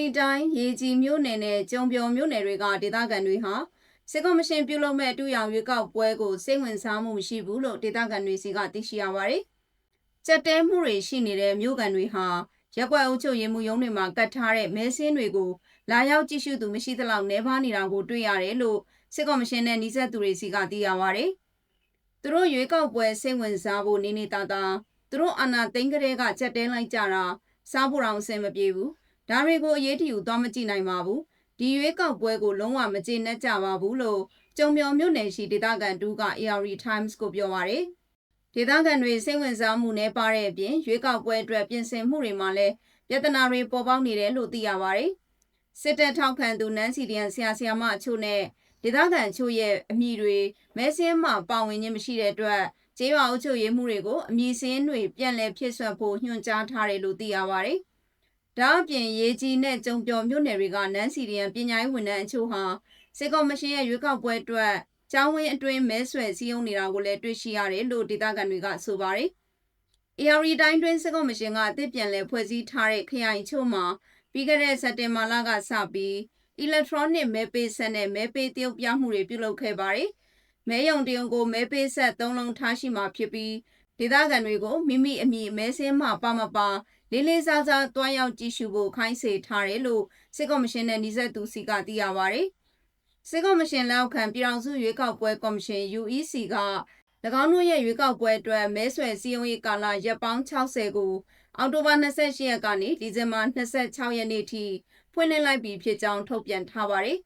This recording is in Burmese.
ရီတိုင်းရေကြီးမြို့နယ်နဲ့ကျုံပြော်မြို့နယ်တွေကဒေသခံတွေဟာစစ်ကော်မရှင်ပြုလုပ်မဲ့အတူရောင်ရွေးကောက်ပွဲကိုစိတ်ဝင်စားမှုမရှိဘူးလို့ဒေသခံတွေစီကသိရှိရပါတယ်။ကြက်တဲမှုတွေရှိနေတဲ့မြို့ကန်တွေဟာရက်ကွက်အုပ်ချုပ်ရေးမှုရုံးတွေမှာကတ်ထားတဲ့မဲဆင်းတွေကိုလာရောက်ကြည့်ရှုသူမရှိသလောက်နှဲပါနေတာကိုတွေ့ရတယ်လို့စစ်ကော်မရှင်နဲ့နှိစက်သူတွေစီကသိရပါတယ်။သူတို့ရွေးကောက်ပွဲစိတ်ဝင်စားဖို့နေနေတာတာသူတို့အာဏာသိမ်းကလေးကကြက်တဲလိုက်ကြတာစားဖို့တော့အဆင်မပြေဘူး။ ဒါတွေကိုအရေးတယူသွားမကြည့်နိုင်ပါဘူးဒီရွေးကောက်ပွဲကိုလုံးဝမကျေနပ်ကြပါဘူးလို့ကျုံမြော်မြို့နယ်ရှိဒေသခံတူက ARD Times ကိုပြောပါတယ်ဒေသခံတွေစိတ်ဝင်စားမှုနဲ့ပါတဲ့အပြင်ရွေးကောက်ပွဲအတွက်ပြင်ဆင်မှုတွေမှာလည်းပြဿနာတွေပေါ်ပေါက်နေတယ်လို့သိရပါတယ်စစ်တပ်ထောက်ခံသူနန်းစီဒီယန်ဆရာဆရာမအချို့နဲ့ဒေသခံအချို့ရဲ့အမိတွေမဲဆင်းမှပါဝင်ခြင်းမရှိတဲ့အတွက်ကျေးရွာအုပ်ချုပ်ရေးမှုတွေကိုအမည်စင်းတွေပြန်လည်ဖြစ်ဆွတ်ဖို့ညွှန်ကြားထားတယ်လို့သိရပါတယ်။ ဒါအပြင်ရေကြီးနဲ့ကြုံပြော်မြို့နယ်တွေကနန်းစီရီယန်ပညာရေးဝန်ထမ်းအချို့ဟာစစ်ကော်မရှင်ရဲ့ရွေးကောက်ပွဲအတွက်ကျောင်းဝင်းအတွင်းမဲဆွယ်စည်းရုံးနေတာကိုလည်းတွေ့ရှိရတယ်လို့ဒေသခံတွေကဆိုပါတယ်။ ARD တိုင်းတွင်းစစ်ကော်မရှင်ကအသစ်ပြန်လည်ဖွဲ့စည်းထားတဲ့ခရိုင်ချို့မှာပြီးခဲ့တဲ့စက်တင်ဘာလကစပြီး electronic မဲပေးဆက်နဲ့မဲပေးတရုပ်ပြမှုတွေပြုလုပ်ခဲ့ပါတယ်။မဲယုံတယုံကိုမဲပေးဆက်သုံးလုံးထားရှိမှာဖြစ်ပြီး ဒေသခံတွေကိုမိမိအမိမဲစင်းမှပါမပါလေးလေးစားစားတွားရောက်ကြည့်ရှုဖို့ခိုင်းစေထားတယ်လို့စစ်ကော်မရှင်နဲ့နှိစက်သူစီကသိရပါတယ်။စစ်ကော်မရှင်လက်အောက်ခံပြည်ထောင်စုရွေးကောက်ပွဲကော်မရှင် UEC က၎င်းတို့ရဲ့ရွေးကောက်ပွဲအတွက်မဲဆွယ်စည်းရုံးရေးကာလရက်ပေါင်း60ကိုအောက်တိုဘာ28ရက်ကနေဒီဇင်ဘာ26ရက်နေ့ထိဖွင့်လှစ်လိုက်ပြီဖြစ်ကြောင်းထုတ်ပြန်ထားပါတယ်